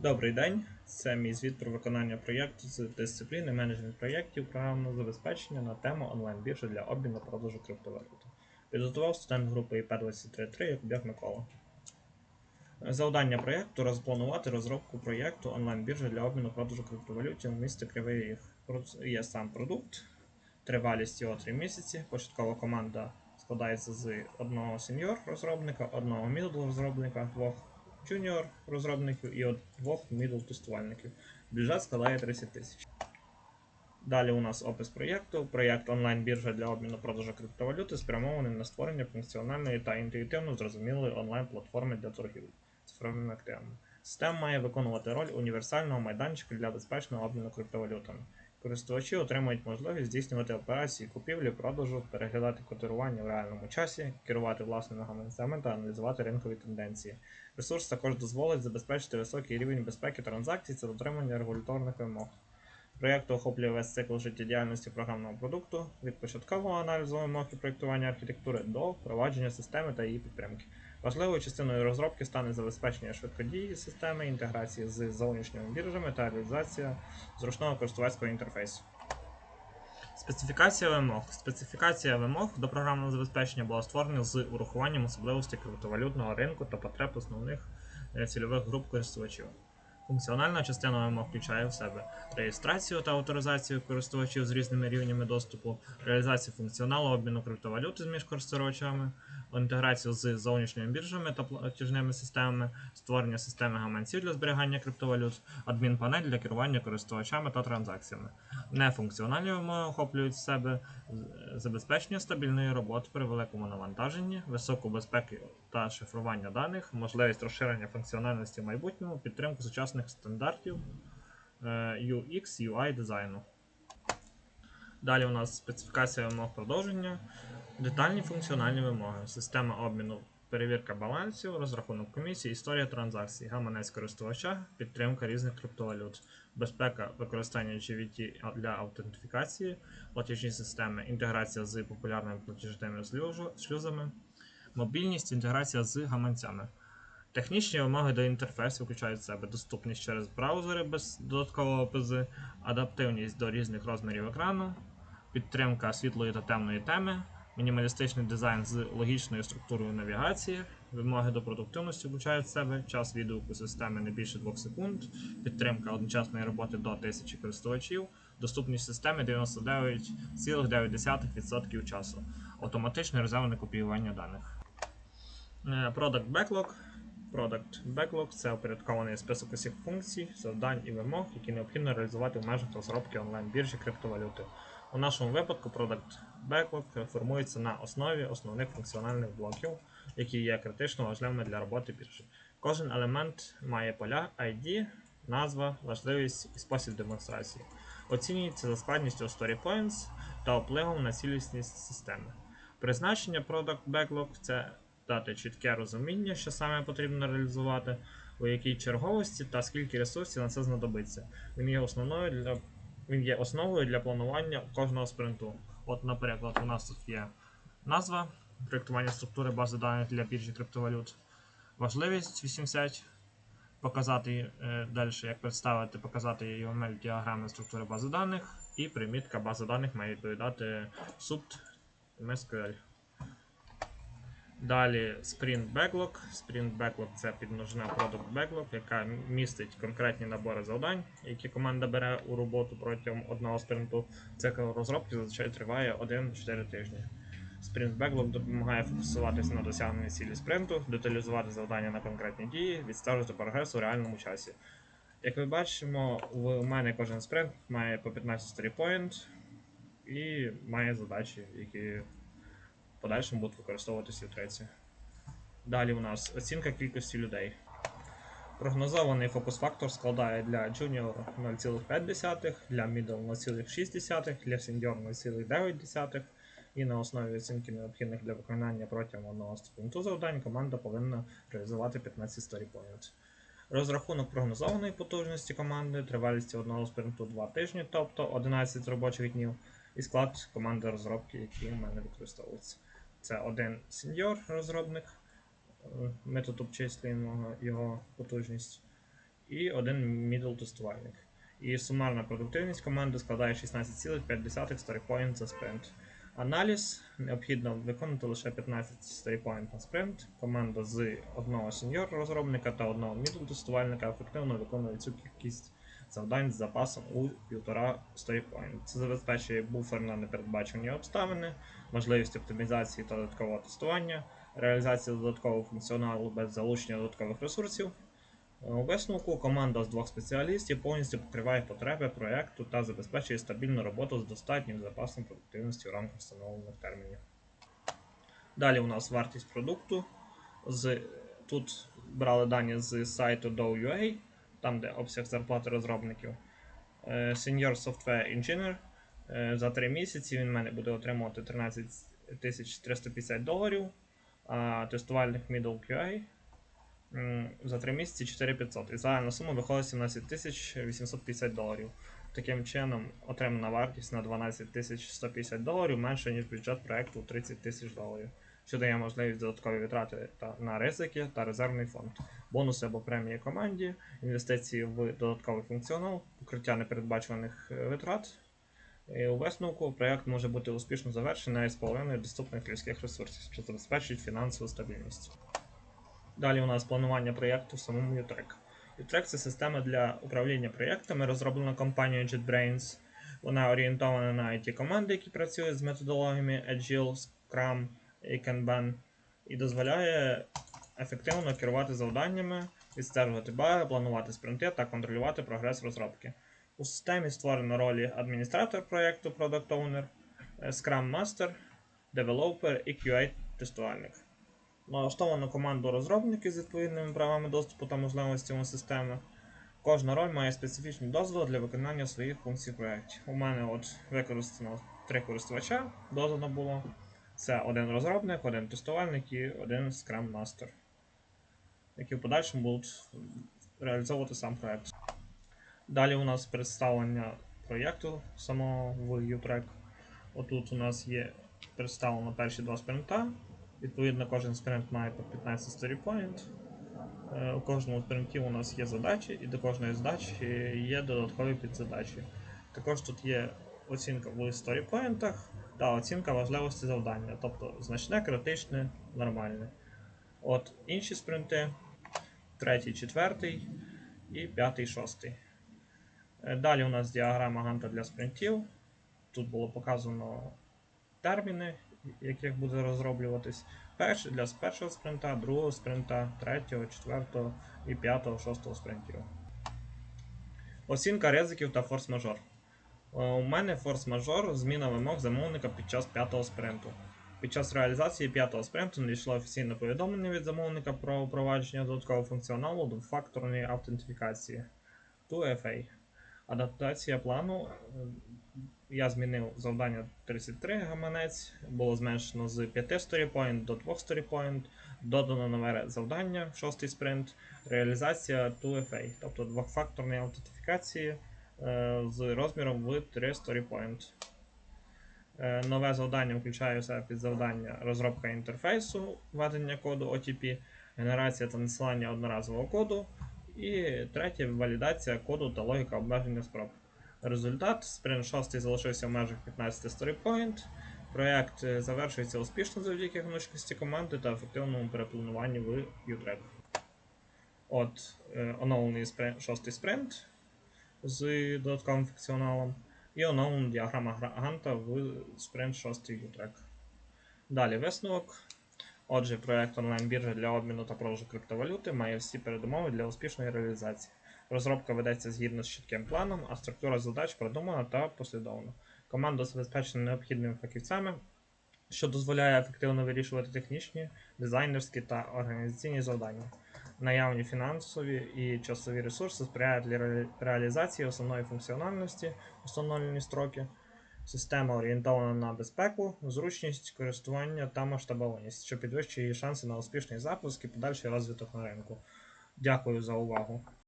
Добрий день. Це мій звіт про виконання проєкту з дисципліни менеджмент проєктів програмного забезпечення на тему онлайн-біржа для обміну продажу криптовалюти. Підготував студент групи IP233 Якуб'як Микола. Завдання проєкту розпланувати розробку проєкту онлайн-біржа для обміну продажу криптовалюті в місті Кривий Ріг. Є сам продукт, тривалість його 3 місяці. Початкова команда складається з одного сеньор розробника, одного мідл розробника, двох junior розробників і от двох middle тестувальників. Бюджет складає 30 тисяч. Далі у нас опис проєкту. Проєкт онлайн-біржа для обміну продажу криптовалюти спрямований на створення функціональної та інтуїтивно зрозумілої онлайн-платформи для торгівлі цифровими активами. Система має виконувати роль універсального майданчика для безпечного обміну криптовалютами. Користувачі отримують можливість здійснювати операції купівлі, продажу, переглядати котирування в реальному часі, керувати власними гаманцями та аналізувати ринкові тенденції. Ресурс також дозволить забезпечити високий рівень безпеки транзакцій та дотримання регуляторних вимог. Проєкт охоплює весь цикл життєдіяльності програмного продукту від початкового аналізу вимог і проєктування архітектури до впровадження системи та її підтримки. Важливою частиною розробки стане забезпечення швидкодії системи, інтеграції з зовнішніми біржами та реалізація зручного користувацького інтерфейсу. Специфікація вимог. Специфікація вимог до програмного забезпечення була створена з урахуванням особливостей криптовалютного ринку та потреб основних е, цільових груп користувачів. Функціональна частина вимог включає в себе реєстрацію та авторизацію користувачів з різними рівнями доступу, реалізацію функціоналу обміну криптовалюти між користувачами, інтеграцію з зовнішніми біржами та платіжними системами, створення системи гаманців для зберігання криптовалют, адмінпанель для керування користувачами та транзакціями. Нефункціональні вимоги охоплюють в себе забезпечення стабільної роботи при великому навантаженні, високу безпеку та шифрування даних, можливість розширення функціональності в майбутньому, підтримку сучасних стандартів е, UX, UI дизайну. Далі у нас специфікація вимог продовження, детальні функціональні вимоги, система обміну, перевірка балансів, розрахунок комісії, історія транзакцій, гаманець користувача, підтримка різних криптовалют, безпека використання GVT для аутентифікації, платіжні системи, інтеграція з популярними платіжними шлюзами, мобільність, інтеграція з гаманцями. Технічні вимоги до інтерфейсу включають в себе доступність через браузери без додаткового ПЗ, адаптивність до різних розмірів екрану, підтримка світлої та темної теми, мінімалістичний дизайн з логічною структурою навігації, вимоги до продуктивності включають в себе час відгуку системи не більше 2 секунд, підтримка одночасної роботи до 1000 користувачів, доступність системи 99,9% часу, автоматичне резервне копіювання даних. Е, Product Backlog. Product Backlog це упорядкований список усіх функцій, завдань і вимог, які необхідно реалізувати в межах розробки онлайн-біржі криптовалюти. У нашому випадку Product Backlog формується на основі основних функціональних блоків, які є критично важливими для роботи біржі. Кожен елемент має поля ID, назва, важливість і спосіб демонстрації. Оцінюється за складністю story points та впливом на цілісність системи. Призначення Product Backlog це дати чітке розуміння, що саме потрібно реалізувати, у якій черговості та скільки ресурсів на це знадобиться. Він є основною для він є основою для планування кожного спринту. От, наприклад, у нас тут є назва, проєктування структури бази даних для біржі криптовалют, важливість 80, показати е, далі, як представити, показати UML діаграми структури бази даних, і примітка бази даних має відповідати субт MSQL. Далі Sprint Backlog. Sprint Backlog це підмножена Product Backlog, яка містить конкретні набори завдань, які команда бере у роботу протягом одного спринту. Цикл розробки зазвичай триває 1-4 тижні. Sprint Backlog допомагає фокусуватися на досягненні цілі спринту, деталізувати завдання на конкретні дії, відстежувати прогрес у реальному часі. Як ви бачимо, в мене кожен спринт має по 15 story-point і має задачі, які подальшому будуть використовуватися в треці. Далі у нас оцінка кількості людей. Прогнозований фокус-фактор складає для Junior 0,5, для Middle 0,6, для Senior 0,9. І на основі оцінки необхідних для виконання протягом одного спринту завдань команда повинна реалізувати 15 story points. Розрахунок прогнозованої потужності команди, тривалість одного спринту 2 тижні, тобто 11 робочих днів, і склад команди розробки, який у мене використовується. Це один сеньор розробник, е, ми тут обчислюємо його потужність, і один middle тестувальник. І сумарна продуктивність команди складає 16,5 сторіпоінт за спринт. Аналіз необхідно виконати лише 15 сторіпоінт на спринт. Команда з одного сеньор розробника та одного middle тестувальника ефективно виконує цю кількість завдань з запасом у 1,5 сторіпоінт. Це забезпечує буфер на непередбачені обставини, можливість оптимізації та додаткового тестування, реалізація додаткового функціоналу без залучення додаткових ресурсів. У висновку команда з двох спеціалістів повністю покриває потреби проєкту та забезпечує стабільну роботу з достатнім запасом продуктивності в рамках встановлених термінів. Далі у нас вартість продукту. З, тут брали дані з сайту Dow.ua, там де обсяг зарплати розробників. Е, Senior Software Engineer. Е, За 3 місяці він в мене буде отримувати 13 350 доларів, а тестувальник Middle QA за 3 місяці 4500. І загальна сума виходить 17 850 доларів. Таким чином, отримана вартість на 12 150 доларів менше, ніж бюджет проекту 30 тисяч доларів, що дає можливість додаткові витрати та, на ризики та резервний фонд, бонуси або премії команді, інвестиції в додатковий функціонал, покриття непередбачуваних е, витрат. І у висновку проект може бути успішно завершений навіть з половиною доступних людських ресурсів, що забезпечують фінансову стабільність. Далі у нас планування проєкту в самому Utrek. Utrek це система для управління проєктами, розроблена компанією JetBrains. Вона орієнтована на IT команди, які працюють з методологіями Agile, Scrum і Kanban, і дозволяє ефективно керувати завданнями, відстежувати баги, планувати спринти та контролювати прогрес розробки. У системі створено ролі адміністратор проєкту Product Owner, е, Scrum Master, Developer і QA-тестувальник. Налаштовано команду розробників з відповідними правами доступу та можливостями системи. Кожна роль має специфічні дозволи для виконання своїх функцій в проєкті. У мене от використано три користувача, додано було. Це один розробник, один тестувальник і один Scrum Master, які в подальшому будуть реалізовувати сам проєкт. Далі у нас представлення проєкту самого в Utrek. Отут у нас є представлено перші два спринта. Відповідно, кожен спринт має по 15 сторіпоінт. Е, У кожному спринті у нас є задачі, і до кожної задачі є додаткові підзадачі. Також тут є оцінка в сторіпоінтах та оцінка важливості завдання, тобто значне, критичне, нормальне. От інші спринти, третій, четвертий і п'ятий, шостий. Е, Далі у нас діаграма ганта для спринтів. Тут було показано терміни, яких буде розроблюватись. Перший для першого спринта, другого спринта, третього, четвертого і п'ятого, шостого спринтів. Оцінка ризиків та форс-мажор. Е, У мене форс-мажор зміна вимог замовника під час п'ятого спринту. Під час реалізації п'ятого спринту надійшло офіційне повідомлення від замовника про впровадження додаткового функціоналу двофакторної автентифікації 2FA. Адаптація плану. Я змінив завдання 33 гаманець, було зменшено з 5 storypoint до 2 storypoint, додано нове завдання, шостий спринт, реалізація 2FA, тобто двохфакторної аутентифікації е, з розміром в 3 storypoint. Е, Нове завдання включає в себе підзавдання розробка інтерфейсу, введення коду OTP, генерація та надсилання одноразового коду. І третє валідація коду та логіка обмеження спроб. Результат спринт 6 залишився в межах 15 storypoint. Проєкт е, завершується успішно завдяки гнучкості команди та ефективному переплануванню в Utrek. От е, оновлений спринт, шостий спринт з додатковим функціоналом. І оновлена діаграма ганта в спринт 6 Utrek. Далі висновок. Отже, проект онлайн-біржа для обміну та продажу криптовалюти має всі передумови для успішної реалізації. Розробка ведеться згідно з чітким планом, а структура задач продумана та послідовна. Команда забезпечена необхідними фахівцями, що дозволяє ефективно вирішувати технічні, дизайнерські та організаційні завдання. Наявні фінансові і часові ресурси сприяють для реалізації основної функціональності встановлені строки. Система орієнтована на безпеку, зручність користування та масштабованість, що підвищує її шанси на успішний запуск і подальший розвиток на ринку. Дякую за увагу.